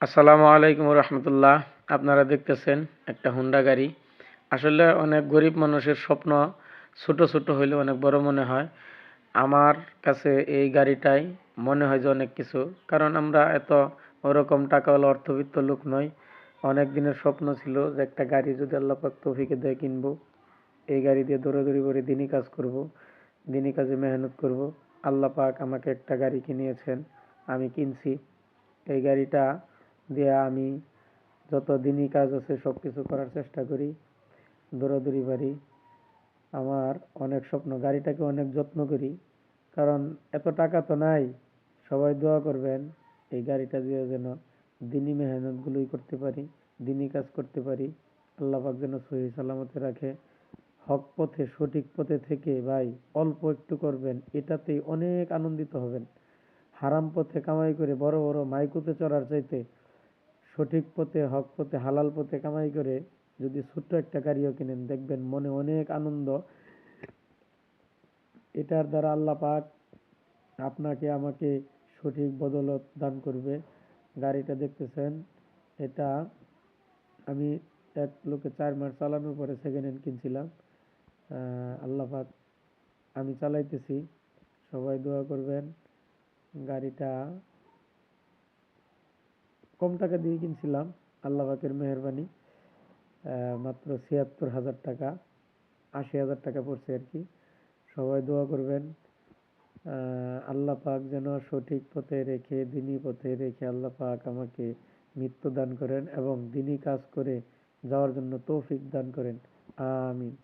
আসসালামু আলাইকুম রহমতুল্লাহ। আপনারা দেখতেছেন একটা হুন্ডা গাড়ি। আসলে অনেক গরিব মানুষের স্বপ্ন ছোট ছোট হইলে অনেক বড় মনে হয়। আমার কাছে এই গাড়িটাই মনে হয় যে অনেক কিছু। কারণ আমরা এত ওরকম টাকাওয়ালা অর্থবিত্ত লোক নই। অনেক দিনের স্বপ্ন ছিল যে একটা গাড়ি যদি আল্লাহ পাক তৌফিকে দেয় কিনবো। এই গাড়ি দিয়ে দৌড়াদৌড়ি করে দিনই কাজ করব, দিনই কাজে মেহনত করব। আল্লাহ পাক আমাকে একটা গাড়ি কিনিয়েছেন, আমি কিনছি। এই গাড়িটা দিয়ে আমি যত দিনই কাজ আছে সব কিছু করার চেষ্টা করি। দৌড়াদৌড়ি বাড়ি। আমার অনেক স্বপ্ন, গাড়িটাকে অনেক যত্ন করি। কারণ এত টাকা তো নাই, সবাই দোয়া করবেন, এই গাড়িটা দিয়ে যেন দিনই মেহনতগুলোই করতে পারি, দিনই কাজ করতে পারি। আল্লাহ পাক যেন সহি সালামতে রাখে। হক পথে, সঠিক পথে থেকে ভাই, অল্প একটু করবেন, এটাতেই অনেক আনন্দিত হবেন। হারাম পথে কামাই করে বড় বড় মাইকুতে চড়ার চাইতে সঠিক পথে, হক পথে, হালাল পথে কামাই করে যদি ছোট্ট একটা গাড়িও কিনেন, দেখবেন মনে অনেক আনন্দ। এটার দ্বারা আল্লাহ পাক আপনাকে, আমাকে সঠিক বদলত দান করবে। গাড়িটা দেখতেছেন, এটা আমি এক লোকে চার মাস চালানোর পরে সেকেন্ড হ্যান্ড কিনছিলাম। আল্লাহ পাক, আমি চালাইতেছি। সবাই দোয়া করবেন, গাড়িটা কম টাকা দিয়ে কিনছিলাম। আল্লাহ পাকের মেহরবানি মাত্র ছিয়াত্তর হাজার টাকা, আশি হাজার টাকা পড়ছে আর কি। সবাই দোয়া করবেন আল্লাহ পাক যেন সঠিক পথে রেখে, দিনী পথে রেখে আল্লাহ পাক আমাকে মৃত্যু দান করেন এবং দিনী কাজ করে যাওয়ার জন্য তৌফিক দান করেন। আমিন।